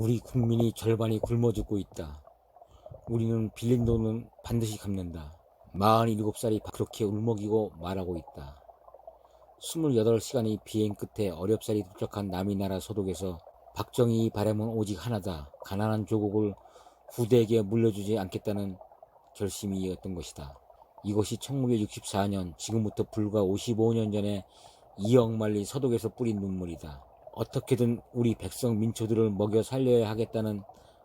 우리 국민이 절반이 굶어 죽고 있다. 우리는 빌린 돈은 반드시 갚는다. 47살이 그렇게 울먹이고 말하고 있다. 28시간의 비행 끝에 어렵사리 도착한 남이 나라 소독에서 박정희의 바람은 오직 하나다. 가난한 조국을 후대에게 물려주지 않겠다는 결심이었던 것이다. 이것이 1964년 지금부터 불과 55년 전에 이억만리 서독에서 뿌린 눈물이다. 어떻게든 우리 백성 민초들을 먹여 살려야 하겠다는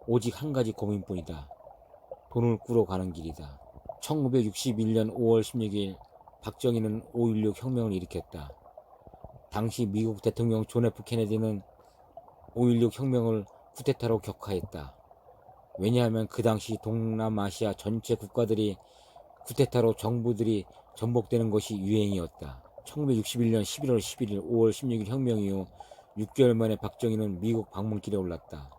오직 한 가지 고민뿐이다. 돈을 꾸러 가는 길이다. 1961년 5월 16일 박정희는 5.16 혁명을 일으켰다. 당시 미국 대통령 존 F 케네디는 5.16 혁명을 쿠데타로 격하했다. 왜냐하면 그 당시 동남아시아 전체 국가들이 쿠데타로 정부들이 전복되는 것이 유행이었다. 1961년 11월 11일 5월 16일 혁명 이후 6개월 만에 박정희는 미국 방문길에 올랐다.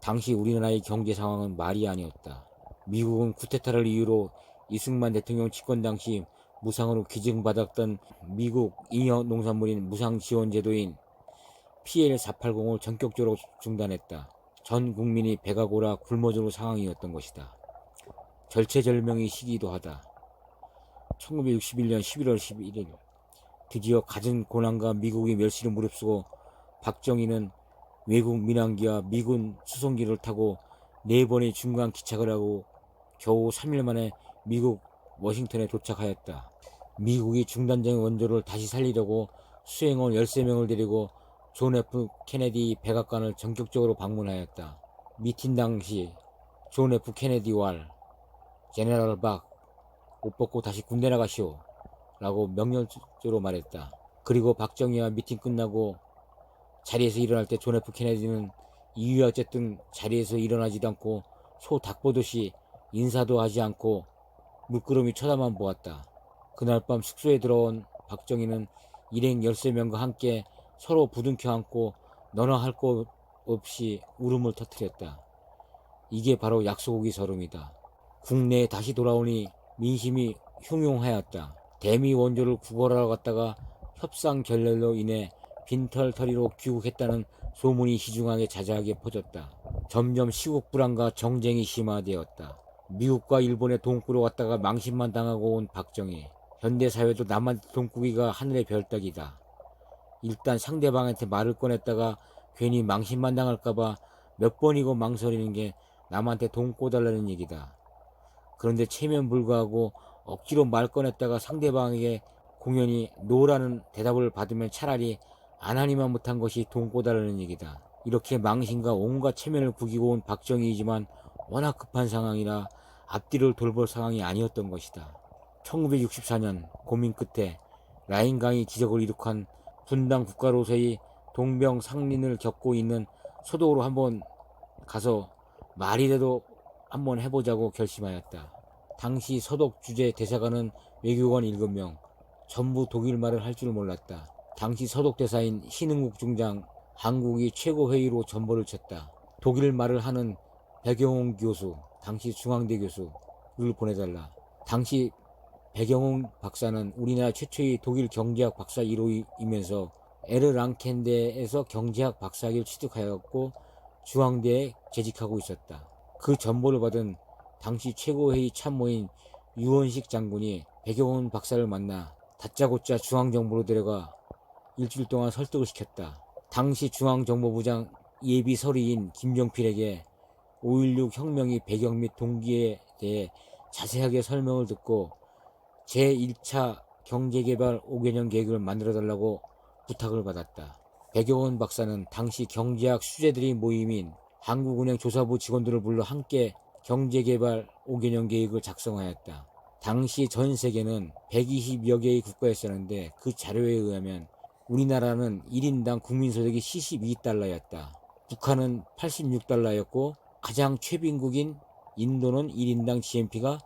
당시 우리나라의 경제 상황은 말이 아니었다. 미국은 쿠데타를 이유로 이승만 대통령 집권 당시 무상으로 기증받았던 미국 잉여 농산물인 무상 지원 제도인 PL480을 전격적으로 중단했다. 전 국민이 배가 고라 굶어 죽을 상황이었던 것이다. 절체절명의 시기도 하다. 1961년 11월 11일 드디어 갖은 고난과 미국의 멸시를 무릅쓰고 박정희는 외국 민항기와 미군 수송기를 타고 네 번의 중간 기착을 하고 겨우 3일 만에 미국 워싱턴에 도착하였다. 미국이 중단장의 원조를 다시 살리려고 수행원 13명을 데리고 존 F 케네디 백악관을 전격적으로 방문하였다. 미팅 당시 존 F 케네디 왈 제네럴 박 옷 벗고 다시 군대 나가시오 라고 명령조로 말했다. 그리고 박정희와 미팅 끝나고 자리에서 일어날 때 존 F 케네디는 이유야 어쨌든 자리에서 일어나지도 않고 소 닭보듯이 인사도 하지 않고 물끄러미 쳐다만 보았다. 그날 밤 숙소에 들어온 박정희는 일행 13명과 함께 서로 부둥켜 안고 너나 할 것 없이 울음을 터뜨렸다. 이게 바로 약소국이 서름이다. 국내에 다시 돌아오니 민심이 흉흉하였다. 대미 원조를 구걸하러 갔다가 협상 결렬로 인해 빈털터리로 귀국했다는 소문이 시중하게 자자하게 퍼졌다. 점점 시국 불안과 정쟁이 심화되었다. 미국과 일본에 돈꾸러 갔다가 망신만 당하고 온 박정희. 현대사회도 남한테 돈꾸기가 하늘의 별따기다. 일단 상대방한테 말을 꺼냈다가 괜히 망신만 당할까봐 몇 번이고 망설이는 게 남한테 돈 꿔달라는 얘기다. 그런데 체면 불구하고 억지로 말 꺼냈다가 상대방에게 공연히 노라는 대답을 받으면 차라리 안 하니만 못한 것이 돈 꿔달라는 얘기다. 이렇게 망신과 온갖 체면을 구기고 온 박정희이지만 워낙 급한 상황이라 앞뒤를 돌볼 상황이 아니었던 것이다. 1964년 고민 끝에 라인강이 기적을 이룩한 분당 국가로서의 동병 상린을 겪고 있는 소독으로 한번 가서 말이라도 한번 해보자고 결심하였다. 당시 서독 주재 대사관은 외교관 7명, 전부 독일말을 할 줄 몰랐다. 당시 서독 대사인 신흥국 중장 한국이 최고회의로 전보를 쳤다. 독일 말을 하는 백영웅 교수, 당시 중앙대 교수를 보내달라. 당시 백영웅 박사는 우리나라 최초의 독일 경제학 박사 1호이면서 에르랑켄대에서 경제학 박사학위를 취득하였고 중앙대에 재직하고 있었다. 그 전보를 받은 당시 최고회의 참모인 유원식 장군이 백영훈 박사를 만나 다짜고짜 중앙정부로 데려가 일주일 동안 설득을 시켰다. 당시 중앙정보부장 예비 서리인 김정필에게 5.16 혁명의 배경 및 동기에 대해 자세하게 설명을 듣고 제1차 경제개발 5개년 계획을 만들어달라고 부탁을 받았다. 백영원 박사는 당시 경제학 수재들이 모임인 한국은행 조사부 직원들을 불러 함께 경제개발 5개년 계획을 작성하였다. 당시 전 세계는 120여 개의 국가였었는데 그 자료에 의하면 우리나라는 1인당 국민소득이 72달러였다. 북한은 86달러였고 가장 최빈국인 인도는 1인당 GNP가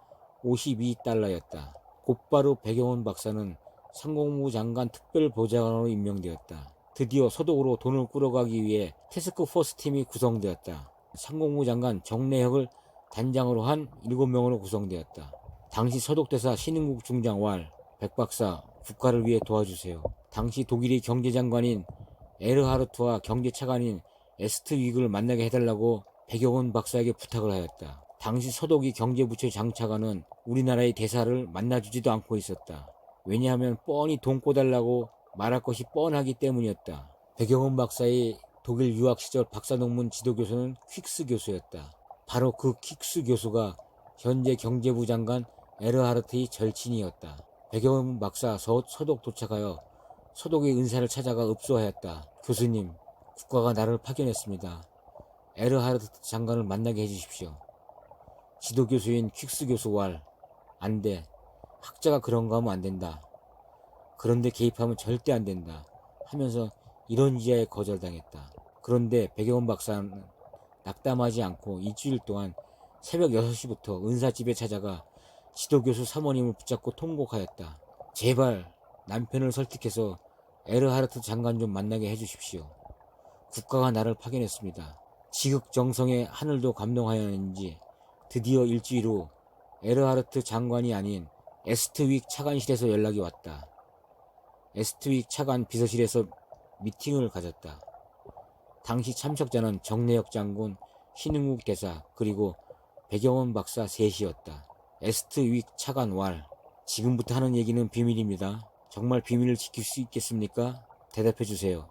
52달러였다. 곧바로 백영원 박사는 상공부 장관 특별보좌관으로 임명되었다. 드디어 서독으로 돈을 꾸러가기 위해 테스크포스 팀이 구성되었다. 상공부 장관 정래혁을 단장으로 한 7명으로 구성되었다. 당시 서독대사 신흥국 중장 왈, 백박사, 국가를 위해 도와주세요. 당시 독일의 경제장관인 에르하르트와 경제차관인 에스트 윅을 만나게 해달라고 백영원 박사에게 부탁을 하였다. 당시 서독이 경제부처 장차관은 우리나라의 대사를 만나주지도 않고 있었다. 왜냐하면 뻔히 돈 꿔달라고 말할 것이 뻔하기 때문이었다. 백영원 박사의 독일 유학 시절 박사 논문 지도 교수는 퀵스 교수였다. 바로 그 퀵스 교수가 현재 경제부 장관 에르하르트의 절친이었다. 백영원 박사 서, 서독 도착하여 서독의 은사를 찾아가 읍소하였다. 교수님, 국가가 나를 파견했습니다. 에르하르트 장관을 만나게 해주십시오. 지도교수인 퀵스 교수 왈, 안 돼. 학자가 그런 거 하면 안 된다. 그런데 개입하면 절대 안 된다. 하면서 이런 지하에 거절당했다. 그런데 백영원 박사는 낙담하지 않고 일주일 동안 새벽 6시부터 은사집에 찾아가 지도교수 사모님을 붙잡고 통곡하였다. 제발 남편을 설득해서 에르하르트 장관 좀 만나게 해주십시오. 국가가 나를 파견했습니다. 지극정성의 하늘도 감동하였는지 드디어 일주일 후 에르하르트 장관이 아닌 에스트윅 차관실에서 연락이 왔다. 에스트윅 차관 비서실에서 미팅을 가졌다. 당시 참석자는 정내역 장군, 신흥국 대사, 그리고 백영원 박사 셋이었다. 에스트윅 차관 왈. 지금부터 하는 얘기는 비밀입니다. 정말 비밀을 지킬 수 있겠습니까? 대답해 주세요.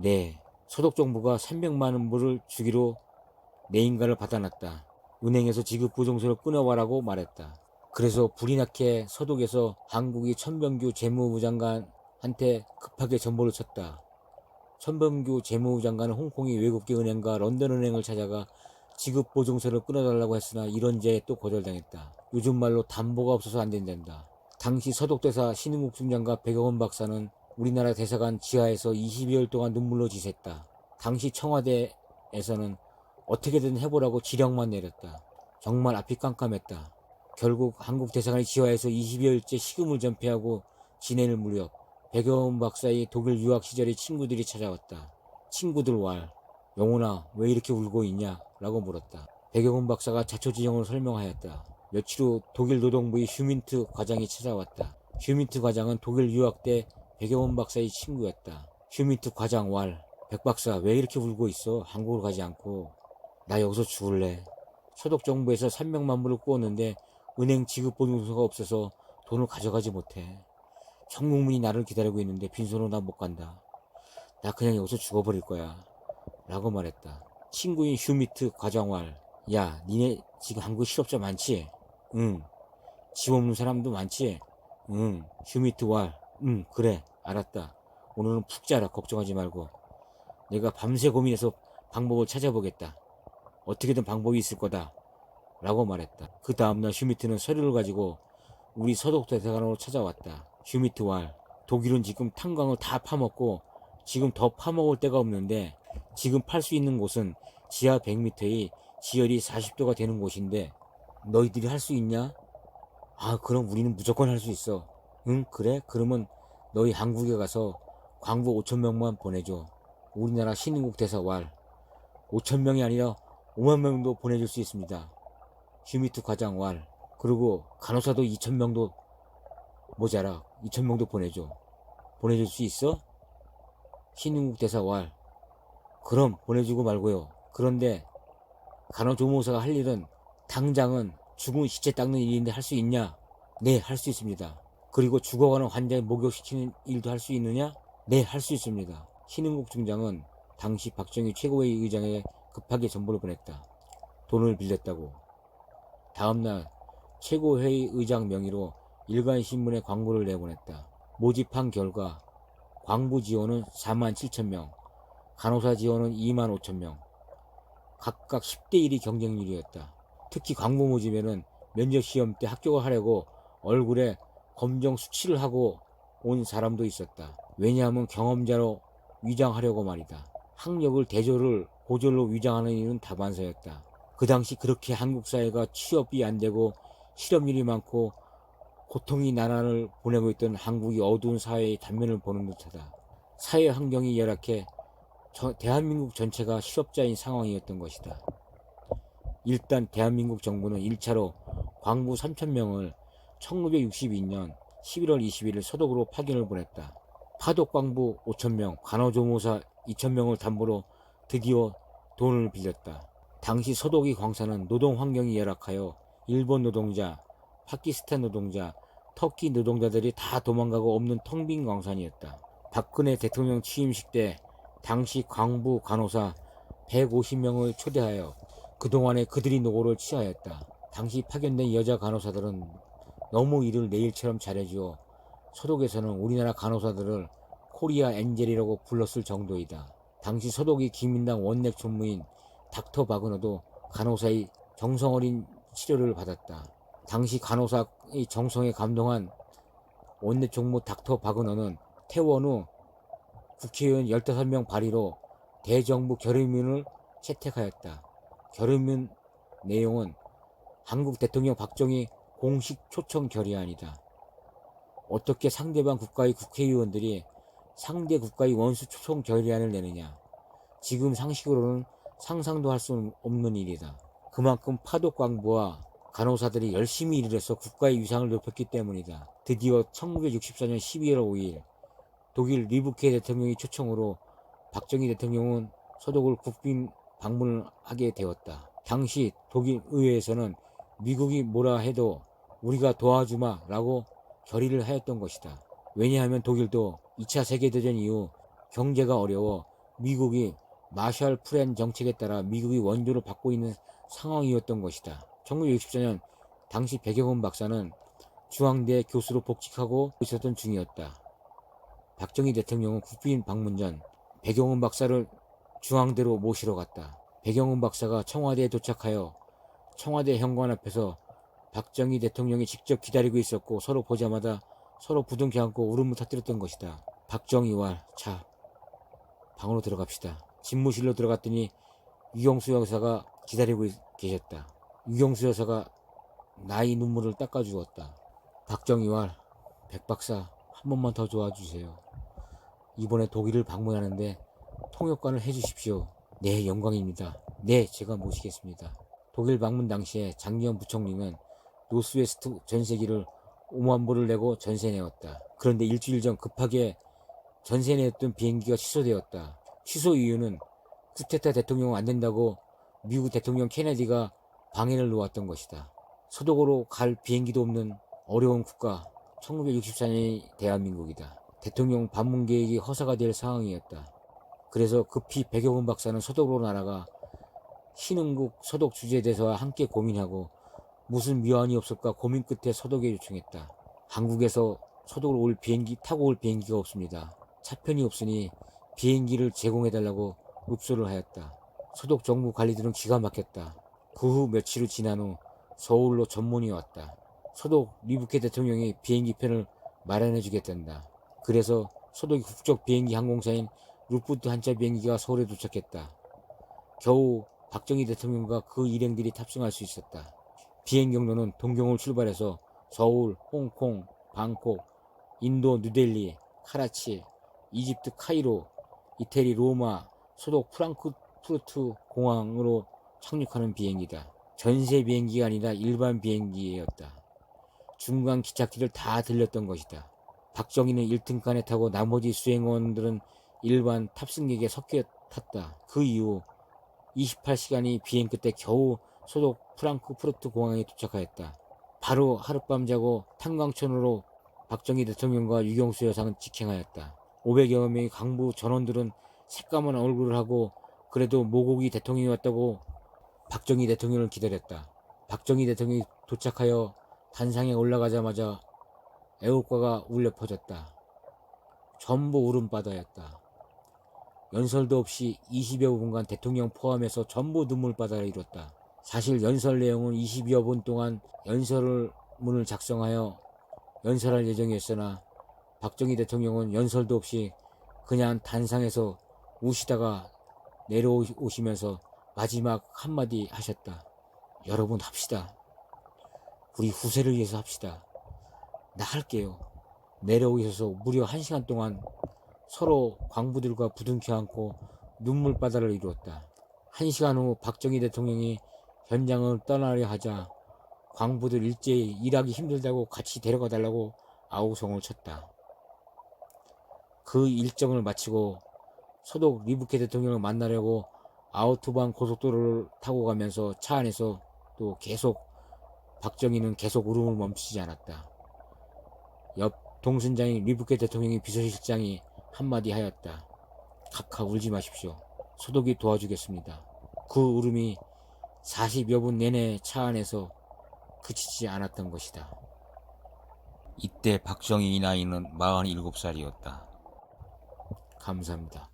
네. 소독 정부가 300만 불을 주기로 내 인가를 받아놨다. 은행에서 지급 보증서를 끊어와라고 말했다. 그래서 불이 나게 서독에서 한국이 천병규 재무부 장관한테 급하게 전보를 쳤다. 천병규 재무부 장관은 홍콩의 외국계 은행과 런던 은행을 찾아가 지급 보증서를 끊어달라고 했으나 이런 제에 또 거절당했다. 요즘 말로 담보가 없어서 안 된단다. 당시 서독대사 신흥국 중장과 백영원 박사는 우리나라 대사관 지하에서 20여일 동안 눈물로 지샜다. 당시 청와대에서는 어떻게든 해보라고 지령만 내렸다. 정말 앞이 깜깜했다. 결국 한국 대사관의 지하에서 20여일째 식음을 전폐하고 지내는 무렵 백여원 박사의 독일 유학 시절의 친구들이 찾아왔다. 친구들 왈 영훈아 왜 이렇게 울고 있냐 라고 물었다. 백여원 박사가 자초지종을 설명하였다. 며칠 후 독일 노동부의 휴민트 과장이 찾아왔다. 휴민트 과장은 독일 유학 때 백여원 박사의 친구였다. 휴민트 과장 왈 백 박사 왜 이렇게 울고 있어 한국으로 가지 않고 나 여기서 죽을래. 소독 정부에서 300만 불을 꾸었는데 은행 지급 보증서가 없어서 돈을 가져가지 못해. 청국문이 나를 기다리고 있는데 빈손으로 나 못 간다. 나 그냥 여기서 죽어버릴 거야. 라고 말했다. 친구인 휴미트 과장왈. 야, 니네 지금 한국 실업자 많지? 응. 집 없는 사람도 많지? 응. 휴미트 왈. 응, 그래. 알았다. 오늘은 푹 자라. 걱정하지 말고. 내가 밤새 고민해서 방법을 찾아보겠다. 어떻게든 방법이 있을 거다. 라고 말했다. 그 다음날 슈미트는 서류를 가지고 우리 서독 대사관으로 찾아왔다. 슈미트 왈. 독일은 지금 탄광을 다 파먹고 지금 더 파먹을 데가 없는데 지금 팔 수 있는 곳은 지하 100m의 지열이 40도가 되는 곳인데 너희들이 할 수 있냐? 아 그럼 우리는 무조건 할 수 있어. 응 그래? 그러면 너희 한국에 가서 광부 5천 명만 보내줘. 우리나라 신흥국 대사 왈. 5천 명이 아니라 5만 명도 보내줄 수 있습니다. 휴미트 과장 왈. 그리고 간호사도 2천 명도 모자라. 2천 명도 보내줘. 보내줄 수 있어? 신흥국 대사 왈. 그럼 보내주고 말고요. 그런데 간호조무사가 할 일은 당장은 죽은 시체 닦는 일인데 할 수 있냐? 네, 할 수 있습니다. 그리고 죽어가는 환자를 목욕시키는 일도 할 수 있느냐? 네, 할 수 있습니다. 신흥국 중장은 당시 박정희 최고회의 의장에 급하게 전보를 보냈다. 돈을 빌렸다고. 다음날 최고회의 의장 명의로 일간신문에 광고를 내보냈다. 모집한 결과 광부 지원은 4만 7천 명, 간호사 지원은 2만 5천 명. 각각 10대 1이 경쟁률이었다. 특히 광부 모집에는 면접 시험 때 합격을 하려고 얼굴에 검정 수치를 하고 온 사람도 있었다. 왜냐하면 경험자로 위장하려고 말이다. 학력을 대졸을 고졸로 위장하는 일은 다반사였다. 그 당시 그렇게 한국 사회가 취업이 안 되고 실업률이 많고 고통이 나날을 보내고 있던 한국이 어두운 사회의 단면을 보는 듯하다. 사회 환경이 열악해 저- 대한민국 전체가 실업자인 상황이었던 것이다. 일단 대한민국 정부는 1차로 광부 3천명을 1962년 11월 21일 서독으로 파견을 보냈다. 파독 광부 5천명, 간호조무사 2천명을 담보로 드디어 돈을 빌렸다. 당시 서독이 광산은 노동 환경이 열악하여 일본 노동자, 파키스탄 노동자, 터키 노동자들이 다 도망가고 없는 텅 빈 광산이었다. 박근혜 대통령 취임식 때 당시 광부 간호사 150명을 초대하여 그동안에 그들이 노고를 취하였다. 당시 파견된 여자 간호사들은 너무 일을 내일처럼 잘해주어 서독에서는 우리나라 간호사들을 코리아 엔젤이라고 불렀을 정도이다. 당시 서독이 기민당 원내 총무인 닥터 바그너도 간호사의 정성 어린 치료를 받았다. 당시 간호사의 정성에 감동한 원내 총무 닥터 바그너는 퇴원 후 국회의원 15명 발의로 대정부 결의문을 채택하였다. 결의문 내용은 한국 대통령 박정희 공식 초청 결의안이다. 어떻게 상대방 국가의 국회의원들이 상대 국가의 원수 초청 결의안을 내느냐. 지금 상식으로는 상상도 할 수 없는 일이다. 그만큼 파독 광부와 간호사들이 열심히 일을 해서 국가의 위상을 높였기 때문이다. 드디어 1964년 12월 5일 독일 리브케 대통령의 초청으로 박정희 대통령은 서독을 국빈 방문을 하게 되었다. 당시 독일 의회에서는 미국이 뭐라 해도 우리가 도와주마 라고 결의를 하였던 것이다. 왜냐하면 독일도 2차 세계대전 이후 경제가 어려워 미국이 마샬 플랜 정책에 따라 미국이 원조를 받고 있는 상황이었던 것이다. 1964년 당시 백영훈 박사는 중앙대 교수로 복직하고 있었던 중이었다. 박정희 대통령은 국빈 방문 전 백영훈 박사를 중앙대로 모시러 갔다. 백영훈 박사가 청와대에 도착하여 청와대 현관 앞에서 박정희 대통령이 직접 기다리고 있었고 서로 보자마자 서로 부둥켜 안고 울음을 터뜨렸던 것이다. 박정희와 자 방으로 들어갑시다. 집무실로 들어갔더니 유경수 여사가 기다리고 있- 계셨다. 유경수 여사가 나의 눈물을 닦아주었다. 박정희와 백 박사 한 번만 더 도와주세요. 이번에 독일을 방문하는데 통역관을 해주십시오. 네, 영광입니다. 네, 제가 모시겠습니다. 독일 방문 당시에 장기현 부총리는 노스웨스트 전세기를 5만 불을 내고 전세 내었다. 그런데 일주일 전 급하게 전세 내었던 비행기가 취소되었다. 취소 이유는 쿠데타 대통령 안 된다고 미국 대통령 케네디가 방해를 놓았던 것이다. 서독으로 갈 비행기도 없는 어려운 국가 1964년의 대한민국이다. 대통령 방문 계획이 허사가 될 상황이었다. 그래서 급히 백여원 박사는 서독으로 날아가 신흥국 서독 주재대사와 함께 고민하고 무슨 미안이 없을까 고민 끝에 서독에 요청했다. 한국에서 서독으로 올 비행기 타고 올 비행기가 없습니다. 차편이 없으니 비행기를 제공해달라고 읍소를 하였다. 서독 정부 관리들은 기가 막혔다. 그 후 며칠이 지난 후 서울로 전문이 왔다. 서독 리부케 대통령이 비행기 편을 마련해 주겠단다. 그래서 서독의 국적 비행기 항공사인 루프트 한자 비행기가 서울에 도착했다. 겨우 박정희 대통령과 그 일행들이 탑승할 수 있었다. 비행 경로는 동경을 출발해서 서울, 홍콩, 방콕, 인도 뉴델리, 카라치, 이집트 카이로, 이태리 로마, 소독 프랑크푸르트 공항으로 착륙하는 비행기다. 전세 비행기가 아니라 일반 비행기였다. 중간 기착지를 다 들렸던 것이다. 박정희는 1등칸에 타고 나머지 수행원들은 일반 탑승객에 섞여 탔다. 그 이후 28시간이 비행 끝에 겨우 소독 프랑크푸르트 공항에 도착하였다. 바로 하룻밤 자고 탄광촌으로 박정희 대통령과 유경수 여상은 직행하였다. 500여 명의 강부 전원들은 새까만 얼굴을 하고 그래도 모국이 대통령이 왔다고 박정희 대통령을 기다렸다. 박정희 대통령이 도착하여 단상에 올라가자마자 애호가가 울려 퍼졌다. 전부 울음바다였다. 연설도 없이 20여 분간 대통령 포함해서 전부 눈물바다를 이뤘다. 사실 연설 내용은 20여 분 동안 연설을 문을 작성하여 연설할 예정이었으나 박정희 대통령은 연설도 없이 그냥 단상에서 우시다가 내려오시면서 마지막 한마디 하셨다. 여러분 합시다. 우리 후세를 위해서 합시다. 나 할게요. 내려오셔서 무려 한 시간 동안 서로 광부들과 부둥켜 안고 눈물바다를 이루었다. 한 시간 후 박정희 대통령이 현장을 떠나려 하자 광부들 일제히 일하기 힘들다고 같이 데려가 달라고 아우성을 쳤다. 그 일정을 마치고 소독 리부케 대통령을 만나려고 아우토반 고속도로를 타고 가면서 차 안에서 또 계속 박정희는 계속 울음을 멈추지 않았다. 옆 동선장인 리브케 대통령이 비서실장이 한마디 하였다. 각하 울지 마십시오. 소독이 도와주겠습니다. 그 울음이 40여 분 내내 차 안에서 그치지 않았던 것이다. 이때 박정희의 나이는 47살이었다. 감사합니다.